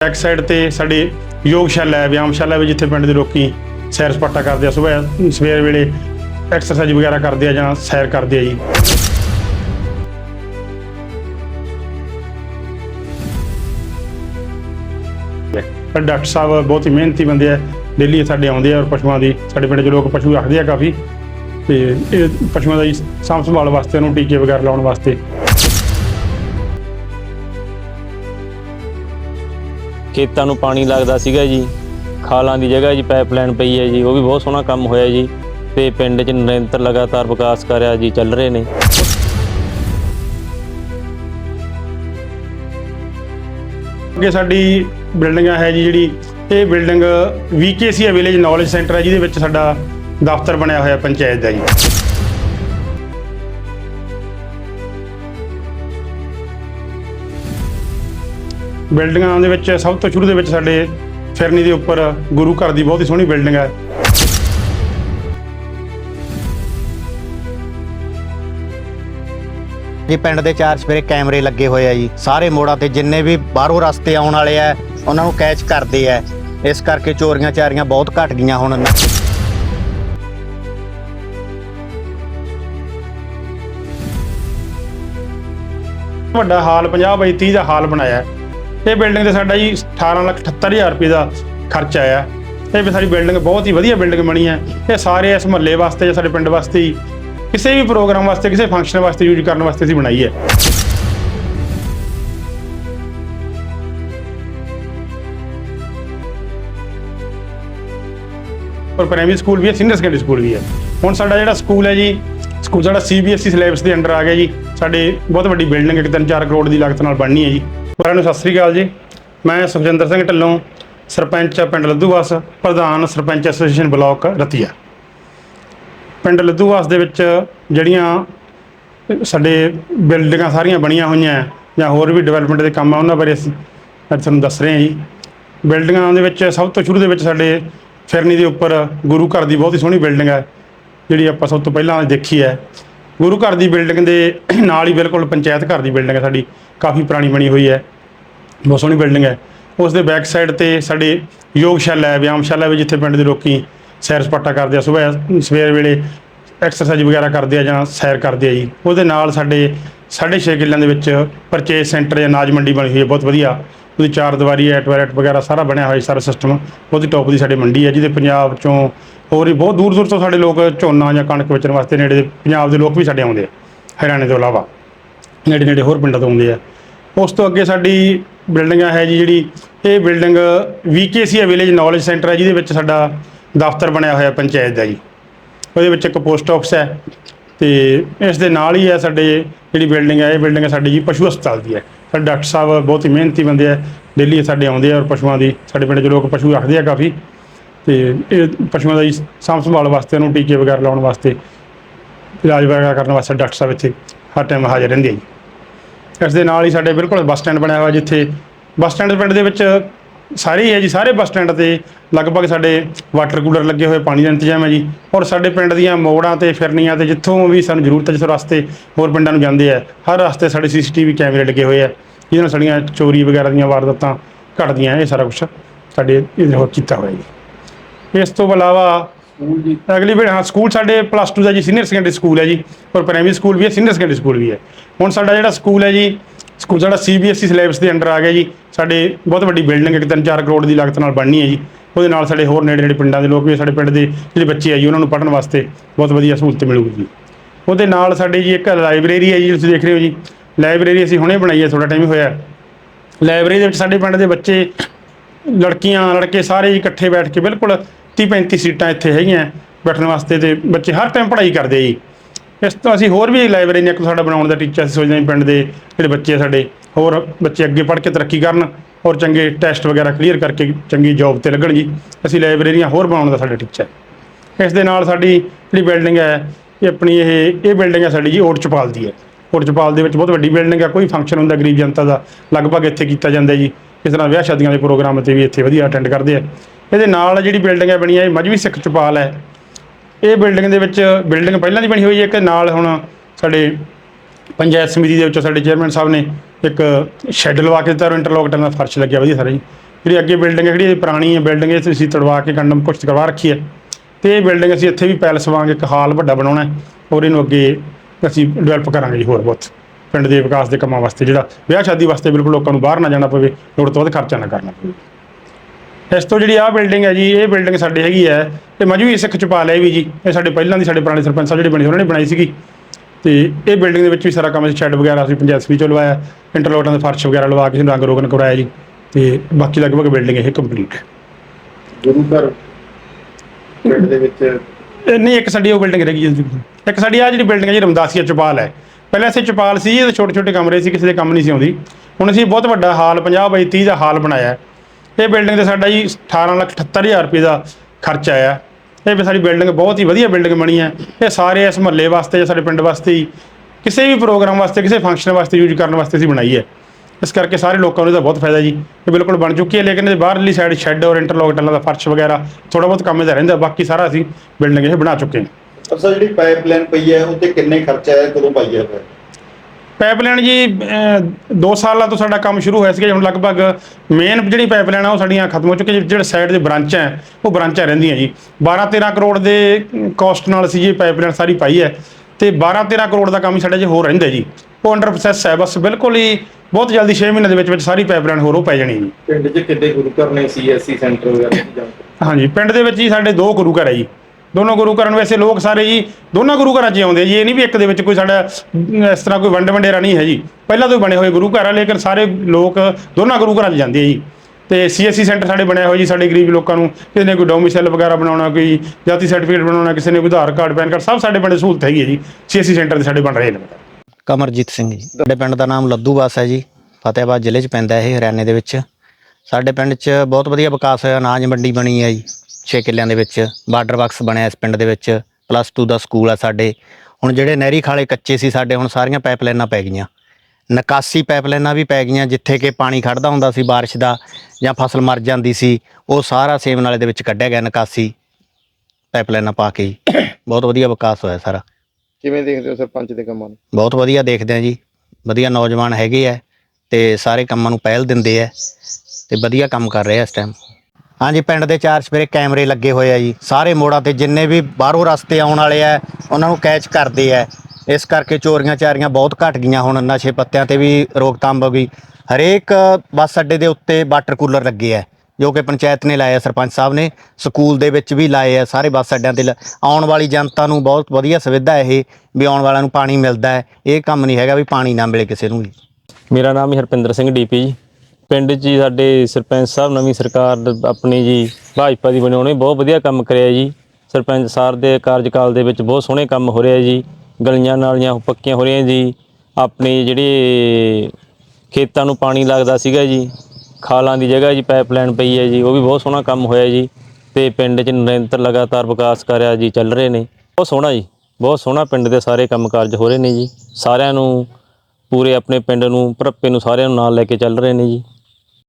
Back side ਤੇ ਸਾਡੇ ਯੋਗਸ਼ਾਲਾ ਹੈ, ਵਿਆਮਸ਼ਾਲਾ ਵੀ ਜਿੱਥੇ ਪਿੰਡ ਦੇ ਲੋਕੀ ਸੈਰ ਸਪਾਟਾ ਕਰਦੇ ਆ, ਸਵੇਰ ਸਵੇਰ ਵੇਲੇ ਐਕਸਰਸਾਈਜ਼ ਵਗੈਰਾ ਕਰਦੇ ਆ ਜਾਂ ਸੈਰ ਕਰਦੇ ਆ ਜੀ। ਪਰ ਡਾਕਟਰ ਸਾਹਿਬ ਬਹੁਤ ਹੀ ਮਿਹਨਤੀ ਬੰਦੇ ਆ ਡੇਲੀ ਸਾਡੇ ਆਉਂਦੇ ਆ ਔਰ ਪਸ਼ੂਆਂ ਦੀ, ਸਾਡੇ ਪਿੰਡ 'ਚ ਲੋਕ ਪਸ਼ੂ ਰੱਖਦੇ ਆ ਕਾਫੀ, ਤੇ ਇਹ ਪਸ਼ੂਆਂ ਦਾ ਸਾਂਭ ਸੰਭਾਲ ਵਾਸਤੇ ਉਹਨੂੰ ਟੀਕੇ ਵਗੈਰਾ ਲਾਉਣ ਵਾਸਤੇ। ਖੇਤਾਂ ਨੂੰ ਪਾਣੀ ਲੱਗਦਾ ਸੀਗਾ ਜੀ। ਖਾਲਾਂ ਦੀ ਜਗ੍ਹਾ ਜੀ ਪਾਈਪਲਾਈਨ ਪਈ ਹੈ ਜੀ। ਉਹ ਵੀ ਬਹੁਤ ਸੋਹਣਾ ਕੰਮ ਹੋਇਆ ਜੀ। ਤੇ ਪਿੰਡ 'ਚ ਨਿਰੰਤਰ ਲਗਾਤਾਰ ਵਿਕਾਸ ਕਰ ਜੀ, ਚੱਲ ਰਹੇ ਨੇ। ਅੱਗੇ ਸਾਡੀ ਬਿਲਡਿੰਗ ਹੈ ਜੀ ਜਿਹੜੀ ਇਹ building VKC village knowledge center ਹੈ, ਜਿਹਦੇ ਵਿੱਚ ਸਾਡਾ ਦਫ਼ਤਰ ਬਣਿਆ ਹੋਇਆ ਪੰਚਾਇਤ ਦਾ ਜੀ। ਬਿਲਡਿੰਗਾਂ ਦੇ ਵਿੱਚ ਸਭ ਤੋਂ ਸ਼ੁਰੂ ਦੇ ਵਿੱਚ ਸਾਡੇ ਫਿਰਨੀ ਦੇ ਉੱਪਰ ਗੁਰੂ ਘਰ ਦੀ ਬਹੁਤ ਹੀ ਸੋਹਣੀ ਬਿਲਡਿੰਗ ਹੈ। ਜੀ ਪਿੰਡ ਦੇ ਚਾਰ ਸਵੇਰੇ ਕੈਮਰੇ ਲੱਗੇ ਹੋਏ ਆ ਜੀ। ਸਾਰੇ ਮੋੜਾਂ ਤੇ ਜਿੰਨੇ ਵੀ ਬਾਹਰੋਂ ਰਸਤੇ ਆਉਣ ਵਾਲੇ ਆ ਉਹਨਾਂ ਨੂੰ ਕੈਚ ਕਰਦੇ ਆ। ਇਸ ਕਰਕੇ ਚੋਰੀਆਂ ਚਾਰੀਆਂ ਬਹੁਤ ਘਟ ਗਈਆਂ ਹੁਣ। ਵੱਡਾ ਹਾਲ 50 ਬਾਈ 30 ਦਾ ਹਾਲ ਬਣਾਇਆ। ਇਹ ਬਿਲਡਿੰਗ ਤੇ ਸਾਡਾ ਜੀ 18 ਲੱਖ 78000 ਰੁਪਏ ਦਾ ਖਰਚ ਆਇਆ। ਇਹ ਵੀ ਸਾਡੀ ਬਿਲਡਿੰਗ ਬਹੁਤ ਹੀ ਵਧੀਆ ਬਿਲਡਿੰਗ ਬਣੀ ਹੈ। ਇਹ ਸਾਰੇ ਇਸ ਮਹੱਲੇ ਵਾਸਤੇ ਜਾਂ ਸਾਡੇ ਪਿੰਡ ਵਾਸਤੇ ਕਿਸੇ ਵੀ ਪ੍ਰੋਗਰਾਮ ਵਾਸਤੇ, ਕਿਸੇ ਫੰਕਸ਼ਨ ਵਾਸਤੇ ਯੂਜ਼ ਕਰਨ ਵਾਸਤੇ ਅਸੀਂ ਬਣਾਈ ਹੈ। ਔਰ ਪ੍ਰਾਇਮਰੀ ਸਕੂਲ ਵੀ ਹੈ ਸੀਨੀਅਰ ਸੈਕੰਡਰੀ ਸਕੂਲ ਵੀ ਹੈ। ਹੁਣ ਸਾਡਾ ਜਿਹੜਾ ਸਕੂਲ ਹੈ ਜੀ ਸਕੂਲ ਸਾਡਾ ਸੀਬੀਐਸਈ ਸਿਲੇਬਸ ਦੇ ਅੰਡਰ ਆ ਗਿਆ ਜੀ। ਸਾਡੇ ਬਹੁਤ ਵੱਡੀ ਬਿਲਡਿੰਗ ਇੱਕ 3-4 ਕਰੋੜ ਦੀ ਲਾਗਤ ਨਾਲ ਬਣਨੀ ਹੈ ਜੀ। ਸਾਰਿਆਂ ਨੂੰ ਸਤਿ ਸ੍ਰੀ ਅਕਾਲ ਜੀ। ਮੈਂ ਸੁਖਜਿੰਦਰ ਸਿੰਘ ਢੱਲੋਂ, ਸਰਪੰਚ ਪਿੰਡ ਲੱਧੂਵਾਸ ਪ੍ਰਧਾਨ ਸਰਪੰਚ ਐਸੋਸੀਏਸ਼ਨ ਬਲਾਕ ਰਤੀਆ। ਪਿੰਡ ਲੱਧੂਵਾਸ ਦੇ ਵਿੱਚ ਜਿਹੜੀਆਂ ਸਾਡੇ ਬਿਲਡਿੰਗਾਂ ਸਾਰੀਆਂ ਬਣੀਆਂ ਹੋਈਆਂ ਜਾਂ ਹੋਰ ਵੀ ਡਿਵੈਲਪਮੈਂਟ ਦੇ ਕੰਮ ਆ, ਉਹਨਾਂ ਬਾਰੇ ਅਸੀਂ ਅੱਜ ਤੁਹਾਨੂੰ ਦੱਸ ਰਹੇ ਹਾਂ ਜੀ। ਬਿਲਡਿੰਗਾਂ ਦੇ ਵਿੱਚ ਸਭ ਤੋਂ ਸ਼ੁਰੂ ਦੇ ਵਿੱਚ ਸਾਡੇ ਫਿਰਨੀ ਦੇ ਉੱਪਰ ਗੁਰੂ ਘਰ ਦੀ ਬਹੁਤ ਹੀ ਸੋਹਣੀ ਬਿਲਡਿੰਗ ਹੈ, ਜਿਹੜੀ ਆਪਾਂ ਸਭ ਤੋਂ ਪਹਿਲਾਂ ਦੇਖੀ ਹੈ। ਗੁਰੂ ਘਰ ਦੀ ਬਿਲਡਿੰਗ ਦੇ ਨਾਲ ਹੀ ਬਿਲਕੁਲ ਪੰਚਾਇਤ ਘਰ ਦੀ ਬਿਲਡਿੰਗ ਹੈ ਸਾਡੀ। ਕਾਫੀ ਪੁਰਾਣੀ ਬਣੀ ਹੋਈ ਹੈ, ਬਹੁਤ ਸੋਹਣੀ ਬਿਲਡਿੰਗ ਹੈ। ਉਸ ਦੇ ਬੈਕ ਸਾਈਡ ਤੇ ਸਾਡੇ ਯੋਗਸ਼ਾਲਾ ਹੈ, ਵਿਆਮਸ਼ਾਲਾ ਵੀ ਜਿੱਥੇ ਪਿੰਡ ਦੇ ਲੋਕੀ ਸੈਰ ਸਪਾਟਾ ਕਰਦੇ ਆ ਸਵੇਰ ਸਵੇਰ ਵੇਲੇ ਐਕਸਰਸਾਈਜ਼ ਵਗੈਰਾ ਕਰਦੇ ਆ ਜਾਂ ਸੈਰ ਕਰਦੇ ਆ ਜੀ। ਉਹਦੇ ਨਾਲ ਸਾਡੇ 6.5 ਕਿੱਲਿਆਂ ਦੇ ਵਿੱਚ ਪਰਚੇਸ ਸੈਂਟਰ ਜਾਂ ਅਨਾਜ ਮੰਡੀ ਬਣੀ ਹੋਈ ਹੈ, ਬਹੁਤ ਵਧੀਆ। ਉਹਦੀ ਚਾਰ ਦੀਵਾਰੀ ਹੈ ਟਾਇਲਟ ਵਗੈਰਾ ਸਾਰਾ ਬਣਿਆ ਹੋਇਆ ਸਾਰਾ ਸਿਸਟਮ ਉਹਦੀ ਹੀ ਟੌਪ ਦੀ ਸਾਡੇ ਮੰਡੀ ਹੈ, ਜਿਹਦੇ ਪੰਜਾਬ ਚੋਂ ਹੋਰ ਵੀ ਬਹੁਤ ਦੂਰ ਦੂਰ ਤੋਂ ਸਾਡੇ ਲੋਕ ਝੋਨਾ ਜਾਂ ਕਣਕ ਵੇਚਣ ਵਾਸਤੇ ਨੇੜੇ ਦੇ ਪੰਜਾਬ ਦੇ ਲੋਕ ਵੀ ਸਾਡੇ ਆਉਂਦੇ ਆ, ਹਰਿਆਣੇ ਤੋਂ ਇਲਾਵਾ। ਨੇੜੇ ਨੇੜੇ ਹੋਰ ਪਿੰਡਾਂ ਤੋਂ ਆਉਂਦੇ ਆ। ਉਸ ਤੋਂ ਅੱਗੇ ਸਾਡੀ ਬਿਲਡਿੰਗ ਹੈ ਜੀ ਜਿਹੜੀ, ਇਹ building VKC village knowledge center ਹੈ, ਜਿਹਦੇ ਵਿੱਚ ਸਾਡਾ ਦਫ਼ਤਰ ਬਣਿਆ ਹੋਇਆ ਪੰਚਾਇਤ ਦਾ ਜੀ। ਉਹਦੇ ਵਿੱਚ ਇੱਕ ਪੋਸਟ ਆਫਿਸ ਹੈ ਤੇ ਇਸ ਦੇ ਨਾਲ ਹੀ ਹੈ ਸਾਡੇ ਜਿਹੜੀ ਬਿਲਡਿੰਗ ਹੈ, ਇਹ ਬਿਲਡਿੰਗ ਸਾਡੀ ਜੀ ਪਸ਼ੂ ਹਸਪਤਾਲ ਦੀ ਹੈ। ਸਾਡੇ ਡਾਕਟਰ ਸਾਹਿਬ ਬਹੁਤ ਹੀ ਮਿਹਨਤੀ ਬੰਦੇ ਆ ਡੇਲੀ ਸਾਡੇ ਆਉਂਦੇ ਆ ਔਰ ਪਸ਼ੂਆਂ ਦੀ, ਸਾਡੇ ਪਿੰਡ 'ਚ ਲੋਕ ਪਸ਼ੂ ਰੱਖਦੇ ਆ ਕਾਫੀ। ਤੇ ਇਹ ਪਸ਼ੂਆਂ ਦਾ ਸਾਂਭ ਸੰਭਾਲ ਵਾਸਤੇ, ਉਹਨੂੰ ਟੀਕੇ ਵਗੈਰਾ ਲਾਉਣ ਵਾਸਤੇ, ਇਲਾਜ ਵਗੈਰਾ ਕਰਨ ਵਾਸਤੇ ਡਾਕਟਰ ਸਾਹਿਬ ਇੱਥੇ ਹਰ ਟਾਈਮ ਹਾਜ਼ਰ ਰਹਿੰਦੇ ਆ ਜੀ। ਇਸ ਦੇ ਨਾਲ ਹੀ ਸਾਡੇ ਬਿਲਕੁਲ ਬੱਸ ਸਟੈਂਡ ਬਣਿਆ ਹੋਇਆ ਜਿੱਥੇ ਬੱਸ ਸਟੈਂਡ ਪਿੰਡ ਦੇ ਵਿੱਚ ਸਾਰੇ ਹੀ ਹੈ ਜੀ, ਸਾਰੇ ਬੱਸ ਸਟੈਂਡ ਤੇ ਲਗਭਗ ਸਾਡੇ ਵਾਟਰ ਕੂਲਰ ਲੱਗੇ ਹੋਏ, ਪਾਣੀ ਦਾ ਇੰਤਜ਼ਾਮ ਹੈ ਜੀ। ਔਰ ਸਾਡੇ ਪਿੰਡ ਦੀਆਂ ਮੋੜਾਂ ਤੇ ਫਿਰਨੀਆਂ ਤੇ ਜਿੱਥੋਂ ਵੀ ਸਾਨੂੰ ਜ਼ਰੂਰਤ ਹੈ ਜਿਸ ਰਸਤੇ ਹੋਰ ਪਿੰਡਾਂ ਨੂੰ ਜਾਂਦੇ ਆ, ਹਰ ਰਸਤੇ ਸਾਡੇ ਸੀਸੀਟੀਵੀ ਕੈਮਰੇ ਲੱਗੇ ਹੋਏ ਆ, ਜਿਹਦੇ ਨਾਲ ਸਾਡੀਆਂ ਚੋਰੀ ਵਗੈਰਾ ਦੀਆਂ ਵਾਰਦਾਤਾਂ ਘਟਦੀਆਂ, ਇਹ ਸਾਰਾ ਕੁਝ ਸਾਡੇ ਇਹਦੇ ਹੋਰ ਕੀਤਾ ਹੋਇਆ ਜੀ। ਇਸ ਤੋਂ ਇਲਾਵਾ ਅਗਲੀ ਵੀ ਹਾਂ, ਸਕੂਲ ਸਾਡੇ ਪਲੱਸ 2 ਦਾ ਜੀ ਸੀਨੀਅਰ ਸੈਕੰਡਰੀ ਸਕੂਲ ਹੈ ਜੀ। ਔਰ ਪ੍ਰਾਇਮਰੀ ਸਕੂਲ ਵੀ ਹੈ ਸੀਨੀਅਰ ਸੈਕੰਡਰੀ ਸਕੂਲ ਵੀ ਹੈ। ਹੁਣ ਸਾਡਾ ਜਿਹੜਾ ਸਕੂਲ ਹੈ ਜੀ, ਸਕੂਲ ਸਾਡਾ ਸੀਬੀਐਸਈ ਸਿਲੇਬਸ ਦੇ ਅੰਡਰ ਆ ਗਿਆ ਜੀ। ਸਾਡੇ ਬਹੁਤ ਵੱਡੀ ਬਿਲਡਿੰਗ ਇੱਕ 3-4 ਕਰੋੜ ਦੀ ਲਾਗਤ ਨਾਲ ਬਣਨੀ ਹੈ ਜੀ। ਉਹਦੇ ਨਾਲ ਸਾਡੇ ਹੋਰ ਨੇੜੇ ਨੇੜੇ ਪਿੰਡਾਂ ਦੇ ਲੋਕ ਵੀ ਸਾਡੇ ਪਿੰਡ ਦੇ ਜਿਹੜੇ ਬੱਚੇ ਆ ਜੀ, ਉਹਨਾਂ ਨੂੰ ਪੜ੍ਹਨ ਵਾਸਤੇ ਬਹੁਤ ਵਧੀਆ ਸਹੂਲਤ ਮਿਲੂਗੀ ਜੀ। ਉਹਦੇ ਨਾਲ ਸਾਡੇ ਜੀ ਇੱਕ ਲਾਇਬ੍ਰੇਰੀ ਹੈ ਜੀ ਤੁਸੀਂ ਦੇਖ ਰਹੇ ਹੋ ਜੀ। ਲਾਇਬ੍ਰੇਰੀ ਅਸੀਂ ਹੁਣੇ ਬਣਾਈ ਹੈ ਥੋੜਾ ਟਾਈਮ ਹੋਇਆ। ਲਾਇਬ੍ਰੇਰੀ ਦੇ ਵਿੱਚ ਸਾਡੇ ਪਿੰਡ ਦੇ ਬੱਚੇ, ਲੜਕੀਆਂ, ਲੜਕੇ ਸਾਰੇ ਇਕੱਠੇ ਬੈਠ ਕੇ ਬਿਲਕੁਲ 30 35 ਸੀਟਾਂ ਇੱਥੇ ਹੈਗੀਆਂ ਬੈਠਣ ਵਾਸਤੇ ਤੇ ਬੱਚੇ ਹਰ ਟਾਈਮ ਪੜ੍ਹਾਈ ਕਰਦੇ ਆ ਜੀ। ਇਸ ਤੋਂ ਅਸੀਂ ਹੋਰ ਵੀ ਲਾਇਬ੍ਰੇਰੀ ਨੇ ਇੱਕ ਸਾਡਾ ਬਣਾਉਣ ਦਾ ਟੀਚਾ ਅਸੀਂ ਸੋਚਦੇ ਹਾਂ ਪਿੰਡ ਦੇ, ਜਿਹੜੇ ਬੱਚੇ ਆ ਸਾਡੇ, ਹੋਰ ਬੱਚੇ ਅੱਗੇ ਪੜ੍ਹ ਕੇ ਤਰੱਕੀ ਕਰਨ ਔਰ ਚੰਗੇ ਟੈਸਟ ਵਗੈਰਾ ਕਲੀਅਰ ਕਰਕੇ ਚੰਗੀ ਜੌਬ ਤੇ ਲੱਗਣ ਜੀ। ਅਸੀਂ ਲਾਇਬ੍ਰੇਰੀਆਂ ਹੋਰ ਬਣਾਉਣ ਦਾ ਸਾਡਾ ਟੀਚਾ ਹੈ ਇਸ ਦੇ ਨਾਲ ਸਾਡੀ ਜਿਹੜੀ ਬਿਲਡਿੰਗ ਹੈ, ਇਹ ਆਪਣੀ ਇਹ ਇਹ ਬਿਲਡਿੰਗ ਹੈ ਸਾਡੀ ਜੀ ਓਟ ਚਪਾਲ ਦੀ ਹੈ। ਓਟ ਚਪਾਲ ਦੇ ਵਿੱਚ ਬਹੁਤ ਵੱਡੀ ਬਿਲਡਿੰਗ ਹੈ, ਕੋਈ ਫੰਕਸ਼ਨ ਹੁੰਦਾ ਗਰੀਬ ਜਨਤਾ ਦਾ, ਲਗਭਗ ਇੱਥੇ ਕੀਤਾ ਜਾਂਦਾ ਜੀ। ਇਸ ਤਰ੍ਹਾਂ ਵਿਆਹ ਸ਼ਾਦੀਆਂ ਦੇ ਪ੍ਰੋਗਰਾਮ ਤੇ ਵੀ ਇੱਥੇ ਵਧੀਆ ਅਟੈਂਡ ਕਰਦੇ ਆ। ਇਹਦੇ ਨਾਲ ਜਿਹੜੀ ਬਿਲਡਿੰਗ ਹੈ ਬਣੀ ਹੈ ਇਹ ਮਜਵੀ ਸਿੱਖ ਚੁਪਾਲ ਹੈ। ਇਹ ਬਿਲਡਿੰਗ ਦੇ ਵਿੱਚ ਬਿਲਡਿੰਗ ਪਹਿਲਾਂ ਦੀ ਬਣੀ ਹੋਈ ਹੈ ਕਿ ਨਾਲ ਹੁਣ ਸਾਡੇ ਪੰਚਾਇਤ ਸਮਿਤੀ ਦੇ ਵਿੱਚ ਸਾਡੇ ਚੇਅਰਮੈਨ ਸਾਹਿਬ ਨੇ ਇੱਕ ਸ਼ੈੱਡ ਲਵਾ ਕੇ ਦਿੱਤਾ, ਔਰ ਇੰਟਰਲੋਕ ਟਾਈਮ ਦਾ ਫਰਸ਼ ਲੱਗਿਆ ਵਧੀਆ ਸਾਰਾ ਜੀ। ਜਿਹੜੀ ਅੱਗੇ ਬਿਲਡਿੰਗ ਹੈ, ਜਿਹੜੀ ਇਹ ਪੁਰਾਣੀ ਹੈ ਬਿਲਡਿੰਗ, ਇਹ ਅਸੀਂ ਤੜਵਾ ਕੇ ਕੰਡਮ ਕੁਛ ਕਰਵਾ ਰੱਖੀ ਹੈ। ਤੇ ਇਹ ਬਿਲਡਿੰਗ ਅਸੀਂ ਇੱਥੇ ਵੀ ਪੈਲਸ ਵਾਂਗ ਇੱਕ ਹਾਲ ਵੱਡਾ ਬਣਾਉਣਾ ਹੈ, ਔਰ ਇਹਨੂੰ ਅੱਗੇ ਅਸੀਂ ਡਿਵੈਲਪ ਕਰਾਂਗੇ ਜੀ ਹੋਰ ਬਹੁਤ। ਪਿੰਡ ਦੇ ਵਿਕਾਸ ਦੇ ਕੰਮਾਂ ਵਾਸਤੇ ਜਿਹੜਾ ਵਿਆਹ ਸ਼ਾਦੀ ਵਾਸਤੇ ਬਿਲਕੁਲ ਲੋਕਾਂ ਨੂੰ ਬਾਹਰ ਨਾ ਜਾਣਾ ਪਵੇ, ਲੋੜ ਤੋਂ ਵੱਧ ਖਰਚਾ ਨਾ ਕਰਨਾ ਪਵੇ। ਇਸ ਤੋਂ ਜਿਹੜੀ ਆਹ ਬਿਲਡਿੰਗ ਹੈ ਜੀ ਇਹ ਬਿਲਡਿੰਗ ਸਾਡੀ ਹੈਗੀ ਹੈ ਤੇ ਮਜੂਈ ਸਿੱਖ ਚੁਪਾ ਲਿਆ ਵੀ ਜੀ ਇਹ ਸਾਡੇ ਪਹਿਲਾਂ ਦੀ ਸਾਡੇ ਪੁਰਾਣੇ ਸਰਪੰਚ ਸਾਹਿਬ ਜਿਹੜੇ ਬਣੇ ਉਹਨਾਂ ਨੇ ਬਣਾਈ ਸੀਗੀ। ਤੇ ਇਹ ਬਿਲਡਿੰਗ ਦੇ ਵਿੱਚ ਵੀ ਸਾਰਾ ਕੰਮ ਅਸੀਂ ਸ਼ੈੱਡ ਵਗੈਰਾ ਅਸੀਂ ਪੰਚਾਇਤ ਸਭੀ ਚੋਂ ਲਵਾਇਆ ਇੰਟਰਲੋਕਾਂ ਦੇ ਫਰਸ਼ ਵਗੈਰਾ ਲਵਾ ਕੇ ਰੰਗ ਰੋਗਨ ਕਰਾਇਆ ਜੀ ਤੇ ਬਾਕੀ ਲਗਭਗ ਬਿਲਡਿੰਗ ਇਹ ਕੰਪਲੀਟ ਹੈ ਗੁਰੂ ਘਰ ਪਿੰਡ ਦੇ ਵਿੱਚ ਇਹ ਨਹੀਂ ਇੱਕ ਸਾਡੀ ਉਹ ਬਿਲਡਿੰਗ ਰਹਿ ਗਈ ਜੀ। ਇੱਕ ਸਾਡੀ ਆ ਜਿਹੜੀ ਬਿਲਡਿੰਗ ਹੈ ਜੀ ਰਮਦਾਸੀਆ ਚਪਾਲ ਹੈ। ਪਹਿਲਾਂ ਇੱਥੇ ਚਪਾਲ ਸੀ ਇਹਦੇ ਛੋਟੇ ਛੋਟੇ ਕਮਰੇ ਸੀ ਕਿਸੇ ਦੇ ਕੰਮ ਨਹੀਂ ਸੀ ਆਉਂਦੀ। ਹੁਣ ਅਸੀਂ ਬਹੁਤ ਵੱਡਾ ਹਾਲ 50 ਬਾਈ 30 ਦਾ ਹਾਲ ਬਣਾਇਆ। ਹੈ। ਇਹ ਬਿਲਡਿੰਗ ਤੇ ਸਾਡਾ ਜੀ 18 ਲੱਖ 78 ਰੁਪਏ ਦਾ ਖਰਚ ਆਇਆ। ਇਹ ਵੀ ਸਾਡੀ ਬਿਲਡਿੰਗ ਬਹੁਤ ਹੀ ਵਧੀਆ ਬਿਲਡਿੰਗ ਬਣੀ ਹੈ। ਇਹ ਸਾਰੇ ਇਸ ਮਹੱਲੇ ਵਾਸਤੇ ਜਾਂ ਸਾਡੇ ਪਿੰਡ ਵਾਸਤੇ ਹੀ ਕਿਸੇ ਵੀ ਪ੍ਰੋਗਰਾਮ ਵਾਸਤੇ, ਕਿਸੇ ਫੰਕਸ਼ਨ ਵਾਸਤੇ ਯੂਜ਼ ਕਰਨ ਵਾਸਤੇ ਅਸੀਂ ਬਣਾਈ ਹੈ। ਇਸ ਕਰਕੇ ਸਾਰੇ ਲੋਕਾਂ ਨੂੰ ਇਹਦਾ ਬਹੁਤ ਫਾਇਦਾ ਜੀ। ਇਹ ਬਿਲਕੁਲ ਬਣ ਚੁੱਕੀ ਹੈ, ਲੇਕਿਨ ਇਹ ਬਾਹਰਲੀ ਸਾਈਡ ਸ਼ੈੱਡ ਔਰ ਇੰਟਰਲੋਕ ਟੱਲਾਂ ਦਾ ਫਰਸ਼ ਵਗੈਰਾ ਥੋੜਾ ਬਹੁਤ ਕੰਮ ਇਹਦਾ ਰਹਿੰਦਾ, ਬਾਕੀ ਸਾਰਾ ਅਸੀਂ ਬਿਲਡਿੰਗ ਇਹ ਬਣਾ ਚੁੱਕੇ ਹਾਂ। ਅਸਾ ਜਿਹੜੀ ਪਾਈਪਲਾਈਨ ਪਈ ਹੈ ਉੱਤੇ ਕਿੰਨੇ ਖਰਚਾ ਆਇਆ ਕਦੋਂ ਪਾਈ ਹੈ ਪਾਈਪਲਾਈਨ ਜੀ 2 ਸਾਲਾਂ ਤੋਂ ਸਾਡਾ ਕੰਮ ਸ਼ੁਰੂ ਹੋਇਆ ਜੀ, ਹੁਣ ਲਗਭਗ ਮੇਨ ਜਿਹੜੀ ਪਾਈਪਲਾਈਨ ਆ ਉਹ ਸਾਡੀਆਂ ਖਤਮ ਹੋ ਚੁੱਕੀਆਂ। ਜਿਹੜੇ ਸਾਈਡ ਦੇ ਬ੍ਰਾਂਚਾਂ ਹੈ ਉਹ ਬ੍ਰਾਂਚਾਂ ਰਹਿੰਦੀਆਂ ਜੀ। 12 13 ਕਰੋੜ ਦੇ ਕਾਸਟ ਨਾਲ ਅਸੀਂ ਜੀ ਪਾਈਪਲਾਈਨ ਸਾਰੀ ਪਾਈ ਹੈ। ਤੇ 12 13 ਕਰੋੜ ਦਾ ਕੰਮ ਹੀ ਸਾਡਾ ਜੇ ਹੋਰ ਰਹਿੰਦਾ ਜੀ। ਉਹ ਅੰਡਰ ਪ੍ਰੋਸੈਸ ਹੈ ਬਸ ਬਿਲਕੁਲ ਹੀ ਬਹੁਤ ਜਲਦੀ 6 ਮਹੀਨੇ ਦੇ ਵਿੱਚ ਵਿੱਚ ਸਾਰੀ ਪਾਈਪਲਾਈਨ ਹੋਰ ਉਹ ਪੈ ਜਾਣੀ ਜੀ। ਪਿੰਡ 'ਚ ਕਿੰਨੇ ਗੁਰੂ ਘਰ ਨੇ ਸੀਐਸਸੀ ਸੈਂਟਰ ਵਗੈਰਾ ਹਾਂਜੀ ਪਿੰਡ ਦੇ ਵਿੱਚ ਜੀ ਸਾਡੇ ਦੋ ਗੁਰੂ ਘਰ ਹੈ ਜੀ। ਦੋਨੋਂ ਗੁਰੂ ਘਰਾਂ ਨੂੰ ਵੈਸੇ ਲੋਕ ਸਾਰੇ ਜੀ, ਦੋਨਾਂ ਗੁਰੂ ਘਰਾਂ 'ਚ ਹੀ ਆਉਂਦੇ ਜੀ, ਇਹ ਨਹੀਂ ਵੀ ਇੱਕ ਦੇ ਵਿੱਚ ਕੋਈ ਸਾਡਾ ਇਸ ਤਰ੍ਹਾਂ ਕੋਈ ਵੰਡ ਵੰਡੇਰਾ ਨਹੀਂ ਹੈ ਜੀ। ਪਹਿਲਾਂ ਤੋਂ ਹੀ ਬਣੇ ਹੋਏ ਗੁਰੂ ਘਰ ਆ, ਲੇਕਿਨ ਸਾਰੇ ਲੋਕ ਦੋਨਾਂ ਗੁਰੂ ਘਰਾਂ 'ਚ ਜਾਂਦੇ ਆ ਜੀ। ਤੇ ਸੀਐਸਸੀ ਸੈਂਟਰ ਸਾਡੇ ਬਣਿਆ ਹੋਇਆ ਜੀ, ਸਾਡੇ ਗਰੀਬ ਲੋਕਾਂ ਨੂੰ, ਕਿਸੇ ਨੇ ਕੋਈ ਡੋਮਿਸਾਈਲ ਵਗੈਰਾ ਬਣਾਉਣਾ, ਕੋਈ ਜਾਤੀ ਸਰਟੀਫਿਕੇਟ ਬਣਾਉਣਾ, ਕਿਸੇ ਨੇ ਕੋਈ ਆਧਾਰ ਕਾਰਡ, ਪੈਨ ਕਾਰਡ, ਸਭ ਸਾਡੇ ਪਿੰਡ ਸਹੂਲਤ ਹੈਗੀ ਹੈ ਜੀ। ਸੀਐਸਸੀ ਸੈਂਟਰ ਦੇ ਸਾਡੇ ਬਣ ਰਹੇ ਨੇ। ਕਮਰਜੀਤ ਸਿੰਘ ਜੀ, ਸਾਡੇ ਪਿੰਡ ਦਾ ਨਾਮ ਲੱਦੂਵਾਸ ਹੈ ਜੀ, ਫਤਿਹਾਬਾਦ ਜ਼ਿਲ੍ਹੇ 'ਚ ਪੈਂਦਾ ਇਹ, ਹਰਿਆਣੇ ਦੇ ਵਿੱਚ। ਸਾਡੇ ਪਿੰਡ 'ਚ ਬਹੁਤ ਵਧੀਆ ਵਿਕਾਸ ਹੋਇਆ, ਅਨਾਜ ਮੰਡੀ ਬਣੀ ਹੈ ਜੀ। 6 ਕਿੱਲਿਆਂ ਦੇ ਵਿੱਚ ਬਾਰਡਰ ਬਾਕਸ ਬਣਿਆ ਇਸ ਪਿੰਡ ਦੇ ਵਿੱਚ ਪਲੱਸ 2 ਦਾ ਸਕੂਲ ਆ ਸਾਡੇ। ਹੁਣ ਜਿਹੜੇ ਨਹਿਰੀ ਖਾਲੇ ਕੱਚੇ ਸੀ ਸਾਡੇ ਹੁਣ ਸਾਰੀਆਂ ਪਾਈਪਲਾਈਨਾਂ ਪੈ ਗਈਆਂ। ਨਿਕਾਸੀ ਪਾਈਪਲਾਈਨਾਂ ਵੀ ਪੈ ਗਈਆਂ ਜਿੱਥੇ ਕਿ ਪਾਣੀ ਖੜਦਾ ਹੁੰਦਾ ਸੀ ਬਾਰਿਸ਼ ਦਾ ਜਾਂ ਫਸਲ ਮਰ ਜਾਂਦੀ ਸੀ ਉਹ ਸਾਰਾ ਸੇਮ ਨਾਲੇ ਦੇ ਵਿੱਚ ਕੱਢਿਆ ਗਿਆ ਨਿਕਾਸੀ ਪਾਈਪਲਾਈਨਾਂ ਪਾ ਕੇ ਬਹੁਤ ਵਧੀਆ ਵਿਕਾਸ ਹੋਇਆ ਸਾਰਾ। ਕਿਵੇਂ ਦੇਖਦੇ ਹੋ ਸਰਪੰਚ ਦੇ ਕੰਮਾਂ ਨੂੰ? ਬਹੁਤ ਵਧੀਆ ਦੇਖਦੇ ਆ ਜੀ। ਵਧੀਆ ਨੌਜਵਾਨ ਹੈਗੇ ਆ ਤੇ ਸਾਰੇ ਕੰਮਾਂ ਨੂੰ ਪਹਿਲ ਦਿੰਦੇ ਆ ਤੇ ਵਧੀਆ ਕੰਮ ਕਰ ਰਹੇ ਆ ਇਸ ਟਾਈਮ ਹਾਂਜੀ, ਪਿੰਡ ਦੇ ਚਾਰ ਸਪੇਰੇ ਕੈਮਰੇ ਲੱਗੇ ਹੋਏ ਆ ਜੀ। ਸਾਰੇ ਮੋੜਾਂ ਤੇ ਜਿੰਨੇ ਵੀ ਬਾਹਰੋਂ ਰਸਤੇ ਆਉਣ ਵਾਲੇ ਆ, ਉਹਨਾਂ ਨੂੰ ਕੈਚ ਕਰਦੇ ਆ। ਇਸ ਕਰਕੇ ਚੋਰੀਆਂ ਚਾਰੀਆਂ ਬਹੁਤ ਘਟ ਗਈਆਂ ਹੁਣ ਨਸ਼ੇ ਪੱਤਿਆਂ ਤੇ ਵੀ ਰੋਕਥਾਮ ਹੋ ਗਈ। ਹਰੇਕ ਬੱਸ ਅੱਡੇ ਦੇ ਉੱਤੇ ਵਾਟਰ ਕੂਲਰ ਲੱਗੇ ਆ, ਜੋ ਕਿ ਪੰਚਾਇਤ ਨੇ ਲਾਇਆ, ਸਰਪੰਚ ਸਾਹਿਬ ਨੇ। ਸਕੂਲ ਦੇ ਵਿੱਚ ਵੀ ਲਾਏ ਆ, ਸਾਰੇ ਬੱਸ ਅੱਡਿਆਂ ਤੇ ਲ- ਆਉਣ ਵਾਲੀ ਜਨਤਾ ਨੂੰ ਬਹੁਤ ਵਧੀਆ ਸੁਵਿਧਾ ਇਹ, ਵੀ ਆਉਣ ਵਾਲਿਆਂ ਨੂੰ ਪਾਣੀ ਮਿਲਦਾ ਹੈ। ਇਹ ਕੰਮ ਨਹੀਂ ਹੈਗਾ ਵੀ ਪਾਣੀ ਨਾ ਮਿਲੇ ਕਿਸੇ ਨੂੰ ਵੀ। ਮੇਰਾ ਨਾਮ ਹਰਪਿੰਦਰ ਸਿੰਘ ਡੀਪੀ ਜੀ। ਪਿੰਡ 'ਚ ਜੀ ਸਾਡੇ ਸਰਪੰਚ ਸਾਹਿਬ, ਨਵੀਂ ਸਰਕਾਰ ਆਪਣੀ ਜੀ ਭਾਜਪਾ ਦੀ ਬਣਾਉਣੀ ਬਹੁਤ ਵਧੀਆ ਕੰਮ ਕਰਿਆ ਜੀ। ਸਰਪੰਚ ਸਾਹਿਬ ਦੇ ਕਾਰਜਕਾਲ ਦੇ ਵਿੱਚ ਬਹੁਤ ਸੋਹਣੇ ਕੰਮ ਹੋ ਰਿਹਾ ਜੀ। ਗਲੀਆਂ ਨਾਲੀਆਂ ਪੱਕੀਆਂ ਹੋ ਰਹੀਆਂ ਜੀ। ਆਪਣੇ ਜਿਹੜੇ ਖੇਤਾਂ ਨੂੰ ਪਾਣੀ ਲੱਗਦਾ ਸੀਗਾ ਜੀ, ਖਾਲਾਂ ਦੀ ਜਗ੍ਹਾ ਜੀ, ਪਾਈਪਲਾਈਨ ਪਈ ਹੈ ਜੀ, ਉਹ ਵੀ ਬਹੁਤ ਸੋਹਣਾ ਕੰਮ ਹੋਇਆ ਜੀ। ਤੇ ਪਿੰਡ 'ਚ ਨਿਰੰਤਰ ਲਗਾਤਾਰ ਵਿਕਾਸ ਕਰ ਜੀ, ਚੱਲ ਰਹੇ ਨੇ। ਬਹੁਤ ਸੋਹਣਾ ਜੀ, ਬਹੁਤ ਸੋਹਣਾ ਪਿੰਡ ਦੇ ਸਾਰੇ ਕੰਮ ਕਾਰਜ ਹੋ ਰਹੇ ਨੇ ਜੀ। ਸਾਰਿਆਂ ਨੂੰ, ਪੂਰੇ ਆਪਣੇ ਪਿੰਡ ਨੂੰ ਭਰੱਪੇ ਨੂੰ ਸਾਰਿਆਂ ਨੂੰ ਨਾਲ ਲੈ ਕੇ ਚੱਲ ਰਹੇ ਨੇ ਜੀ।